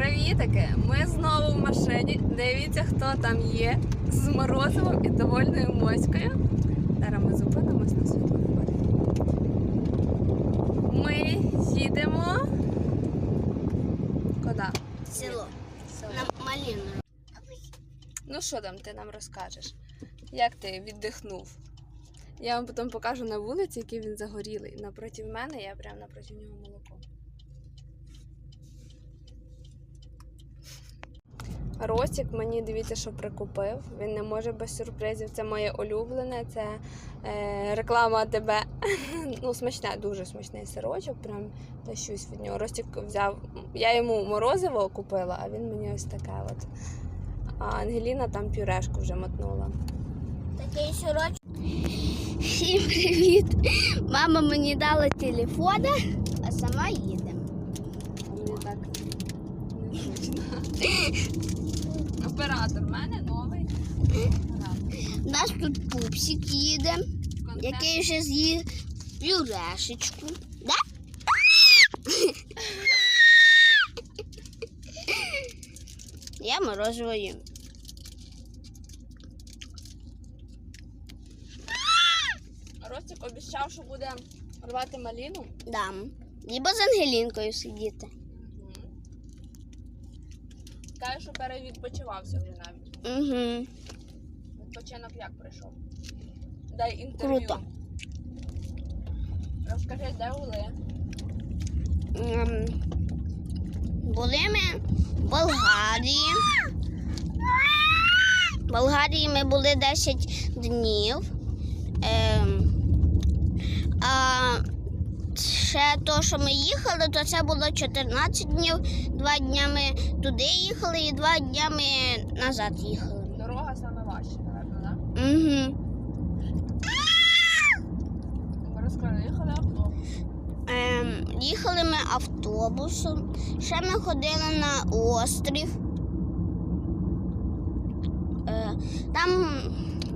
Привітики! Ми знову в машині. Дивіться, хто там є з Морозовим і довольною моською. Зараз ми зупинимось на світлофорі. Ми їдемо. Куди? Село. Село. На малину. Ну що там ти нам розкажеш? Як ти віддихнув? Я вам потім покажу на вулиці, який він загорілий. Напроти мене, я прямо напроти нього молоко. Ростик мені дивіться, що прикупив. Він не може без сюрпризів. Це моє улюблене, це е, реклама АТБ. ну, смачне, дуже смачний сирочок. Прям тащусь від нього. Ростик взяв. Я йому морозиво купила, а він мені ось таке от. А Ангеліна там пюрешку вже мотнула. Такий сирочок. Всім привіт. Мама мені дала телефон, а сама їде. Мені так незручно. Оператор в мене новий. Оператор. У нас тут пупсик їде, Контент. який вже з'їв пюрешечку. Да? Я морозиво їм. Ростик обіцяв, що буде рвати маліну. Да. Либо з Ангелінкою сидіти. Каже, що перевідпочивався вже навіть. Угу. Відпочинок як прийшов. Дай інтерв'ю. Круто. Розкажи, де були? Ем, Були ми в Болгарії. В Болгарії ми були 10 днів. Ем, а ще то, що ми їхали, то це було 14 днів. Два дня ми туди їхали і два дня ми назад їхали. Дорога саме важча, напевно, так? Угу. Розкажи, їхали. Ем, їхали ми автобусом. Ще ми ходили на острів. Е, там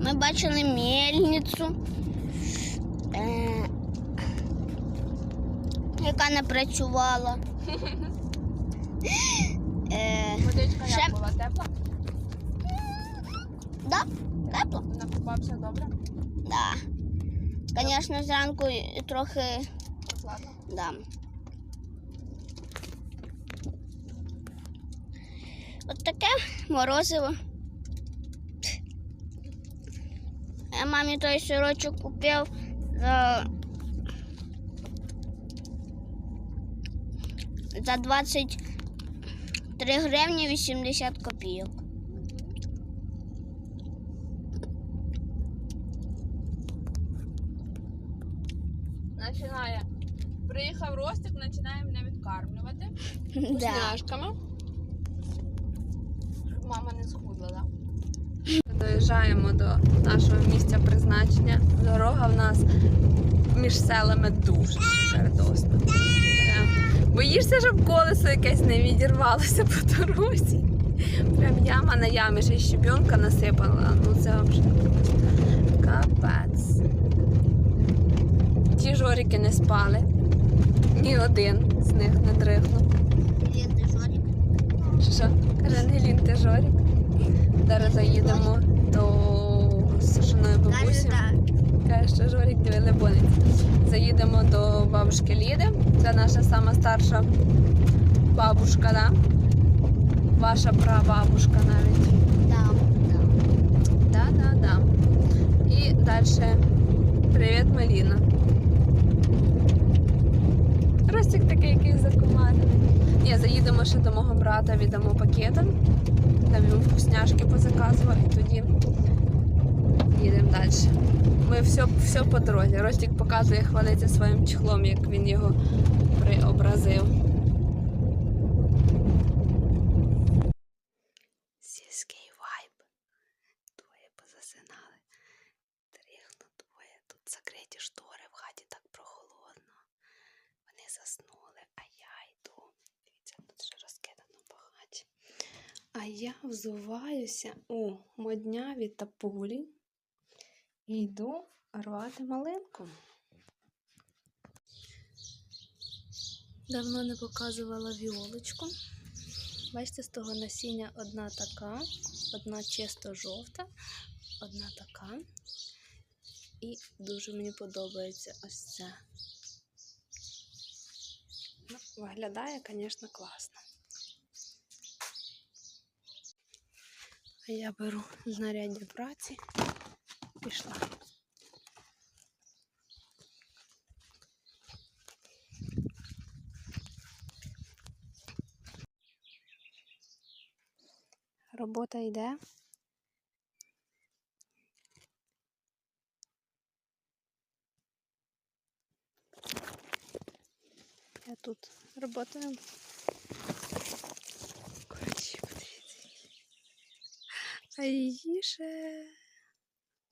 ми бачили мельницю, е, яка не працювала. Е, Водичка як була тепла? да, тепло. Накупався добре? Да. Звісно, зранку трохи Прохладно. Да. От таке морозиво. Я мамі той сирочок купив за, за 23 гривні 80 копійок. Починає. Приїхав Ростик, починає мене відкармлювати. Да. вкусняшками. Щоб мама не схудла, да? Доїжджаємо до нашого місця призначення. Дорога в нас між селами дуже Боїшся, щоб колесо якесь не відірвалося по дорозі. Прям яма на ямі, ще й щебенка насипала. Ну це взагалі капець. Ті жорики не спали. Ні один з них не дрихнув. Що? Каже Ангелін, ти Жорік. Зараз заїдемо до Сашиної бабусі. Каже, що Жорік диви лебонець. Заїдемо до бабушки Ліди. Це наша сама старша бабушка, да? Ваша прабабушка навіть. Да, да. Да, да, да. І далі. Привіт, Маліна. Ростик такий якийсь закумарений. Ні, заїдемо ще до мого брата, віддамо пакети. Там йому вкусняшки позаказував і тоді їдемо далі. Ми все, все по дорозі. Ростик показує, хвалиться своїм чехлом, як він його преобразив. Сільський вайб. Двоє позасинали. Тріхну двоє. Тут закриті штори в хаті так прохолодно. Вони заснули, а я йду. Дивіться, тут ще розкидано по хаті. А я взуваюся у модняві тапулі і йду рвати малинку. Давно не показувала віолочку. Бачите, з того насіння одна така, одна чисто жовта, одна така. І дуже мені подобається ось це. Ну, виглядає, звісно, класно. Я беру знаряддя праці. Пішла. Робота йде. Я тут работаю. Коротше, подивіться. А її ще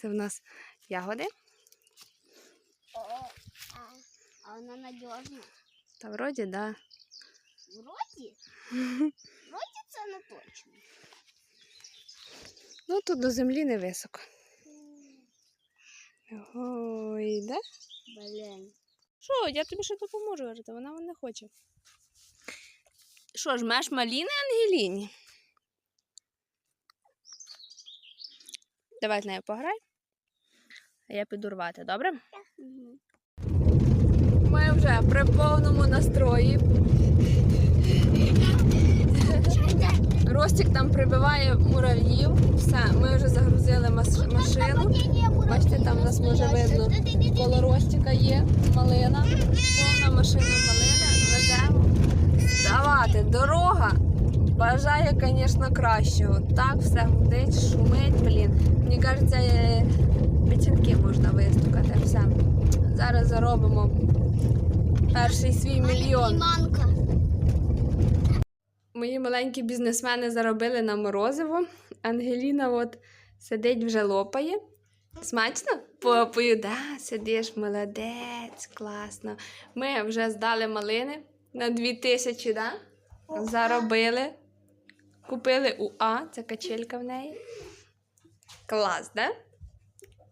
Це в нас ягоди. А вона надіжна. Та вроді, да. Вроді? Вроді це не точно. Ну тут до землі не високо. Ой, да? Блін. Що, я тобі ще допоможу, говорити, вона не хоче. Що ж, маєш маліни Ангеліні? Давай з нею пограй. А я піду рвати, добре? Ми вже при повному настрої. Ростик там прибиває мурав'їв. Все, ми вже загрузили машину. Бачите, там у нас може видно. Коло Ростика є малина. Повна машина малини. Веземо. Давати. Дорога бажає, звісно, кращого. Так все гудить, шумить, блін. Мені кажеться, е, можна вистукати. Все. Зараз заробимо перший свій мільйон. Мої маленькі бізнесмени заробили на морозиво. Ангеліна от сидить вже лопає. Смачно? Попою, да, сидиш, молодець, класно. Ми вже здали малини на 2000, да? Заробили. Купили УА, це качелька в неї. Клас, да?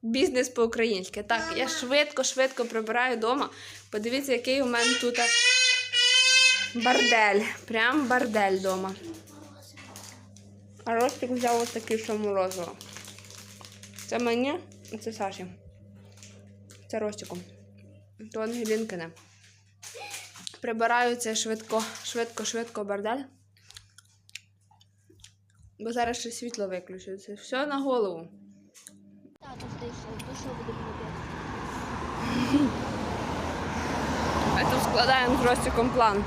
Бізнес по-українськи. Так, я швидко-швидко прибираю вдома. Подивіться, який у мене тут бардель. Прям бардель вдома. А Ростик взяв ось такий, що морозиво. Це мені, а це Саші. Це Ростику. То Ангелінкине. Прибираю це швидко, швидко, швидко бардель. Бо зараз ще світло виключиться. Все на голову. Тато прийшов, то що будемо робити? А тут складаємо з Ростиком план.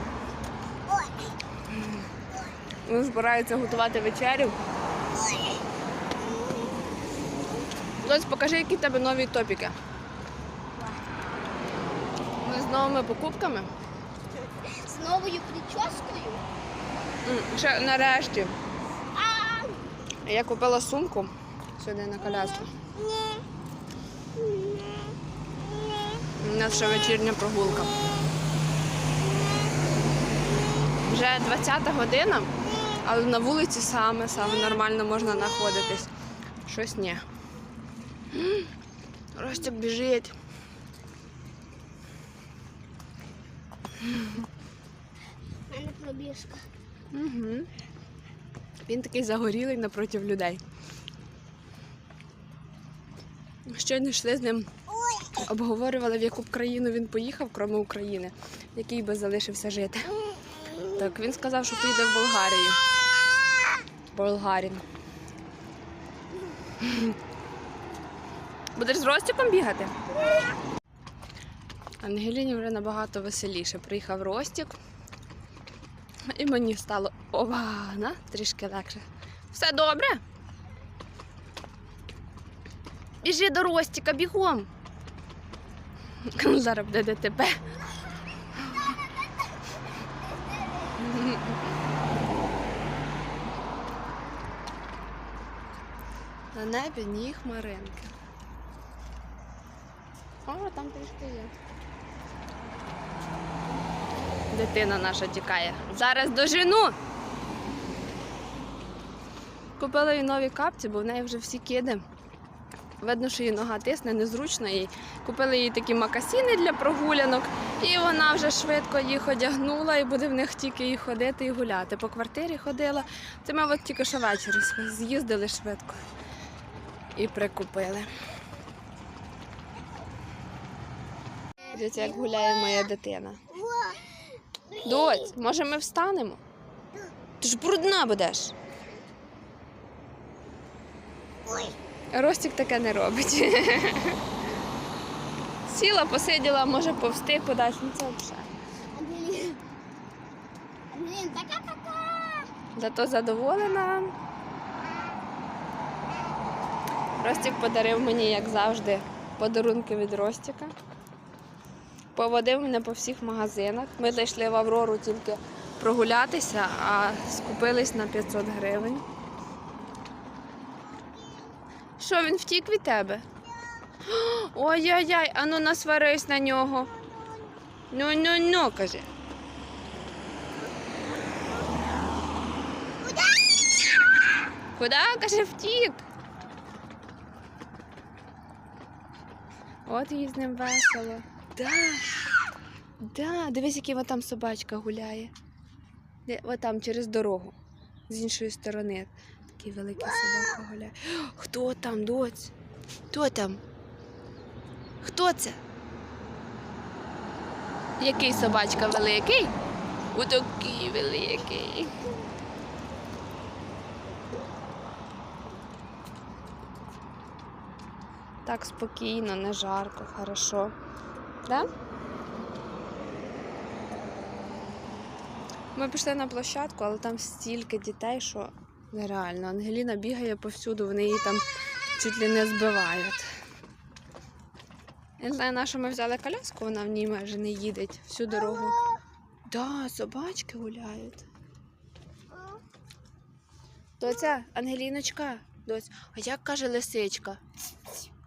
Вони збираються готувати вечерю. Лось, покажи, які в тебе нові топіки. Ми з новими покупками. З новою прическою? Ще нарешті. Я купила сумку сюди на коляску. У нас ще вечірня прогулка. Вже 20 година, але на вулиці саме, саме нормально можна знаходитись. Щось ні. Ростик біжить. Пробіжка. Угу. Він такий загорілий напроти людей. Щойно йшли з ним, обговорювали, в яку б країну він поїхав, крім України, в якій би залишився жити. Так, він сказав, що поїде в Болгарію. Болгарін. Будеш з Ростиком бігати? Ангеліні вже набагато веселіше. Приїхав Ростик. І мені стало ована, трішки легше. Все добре? Біжи до Ростіка, бігом. Зараз буде ДТП. На небі ні хмаринки. О, там трішки є. Дитина наша тікає. Зараз дожину. Купила їй нові капці, бо в неї вже всі киди. Видно, що її нога тисне, незручно їй. Купили їй такі макасіни для прогулянок, і вона вже швидко їх одягнула і буде в них тільки і ходити і гуляти. По квартирі ходила. Це ми от тільки що ввечері з'їздили швидко і прикупили. Дивіться, як гуляє моя дитина. Доць, може ми встанемо? Ти ж брудна будеш. Ой. Ростик таке не робить. Сіла, посиділа, може повсти кудись. Ну це взагалі. Ангелін, така-така. Зато задоволена. Ростик подарив мені, як завжди, подарунки від Ростика. Поводив мене по всіх магазинах. Ми зайшли в Аврору тільки прогулятися, а скупились на 500 гривень. Що, він втік від тебе? Ой-ой-ой, ану насварись на нього. Ну-ну-ну, каже. Куда? Каже, втік. От їй з ним весело. Да. Да, дивись, який там собачка гуляє. Де, от там через дорогу. З іншої сторони. Такий великий собака гуляє. Хто там, доць? Хто там? Хто це? Який собачка великий? Отакий великий. Так спокійно, не жарко, хорошо. Да? Ми пішли на площадку, але там стільки дітей, що нереально. Ангеліна бігає повсюду, вони її там чуть ли не збивають. Я знаю, на що ми взяли коляску, вона в ній майже не їде всю дорогу. Да, собачки гуляють. Доця, Ангеліночка, доць, а як каже лисичка?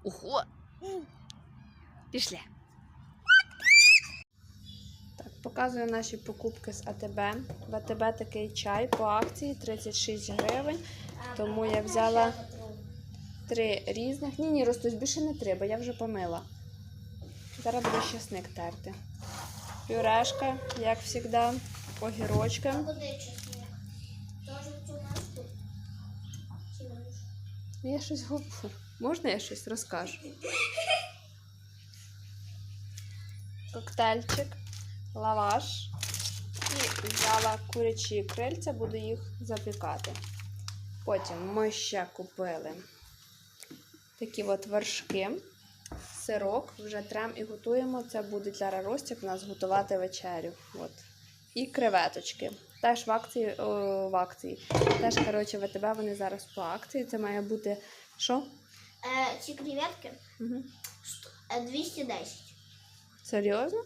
Ого! Пішли. Показую наші покупки з АТБ. В АТБ такий чай по акції 36 гривень. Тому я взяла три різних. Ні, ні, Ростусь, більше не треба, я вже помила. Зараз буду щасник терти. Пюрешка, як завжди, огірочки. Можеш? Я щось говорю. Можна я щось розкажу? Коктейльчик, лаваш. І взяла курячі крильця, буду їх запікати. Потім ми ще купили такі от вершки, сирок, вже трем і готуємо. Це буде для Ростик у нас готувати вечерю. От. І креветочки. Теж в акції, о, в акції. Теж, коротше, в АТБ вони зараз по акції. Це має бути що? Е, ці креветки Угу. е, 210. Серйозно?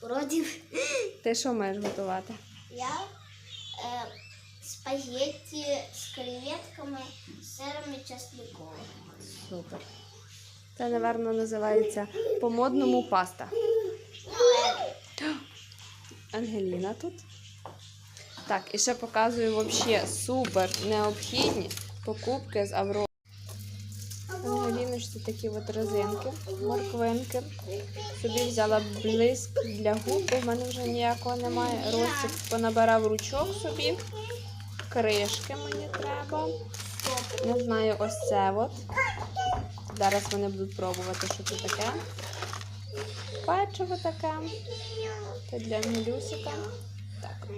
Вроді Ти що маєш готувати? я е, спагетті з креветками, сиром і часником. Супер. Це, напевно, називається по-модному паста. Ангеліна тут. Так, і ще показую вообще супер необхідні покупки з Авро. Ангеліночці такі от розинки, морквинки. Собі взяла блиск для губ, в мене вже ніякого немає. Ростик понабирав ручок собі. Кришки мені треба. Не знаю, ось це от. Зараз вони будуть пробувати, що це таке. Печиво таке. Це для Мілюсика.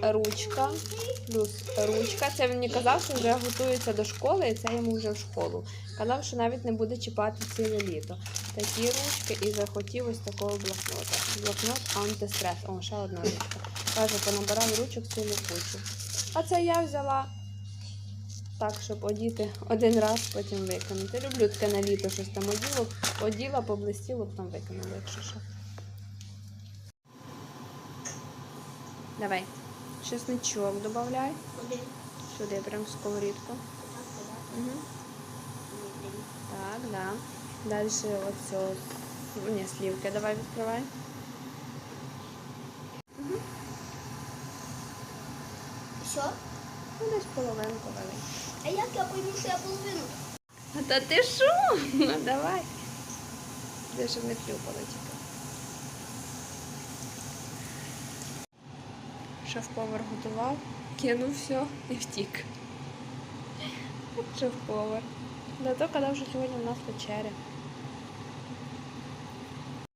Ручка. Плюс ручка. Це він мені казав, що вже готується до школи, і це йому вже в школу. Казав, що навіть не буде чіпати ціле літо. Такі ручки і захотів ось такого блокнота. Блокнот антистрес. О, ще одна ручка. Каже, понабирав ручок цілу кучу. А це я взяла так, щоб одіти один раз, потім викинути. Люблю таке на літо щось там оділо, оділа, поблистіло, потім викинула, якщо що. Давай. Чесничок додай Куди? сюди, прям в сковорідку. Угу. Так, да. Дальше оцю. Ні, слівки давай відкривай. Що? Ну, десь половинку вели. А як я пойму, що я половину? Та ти що? Ну давай. Де щоб не хлюпало тільки. Шеф-повар готував, кинув все і втік. Шеф-повар. Зато то казав, що сьогодні в нас вечеря.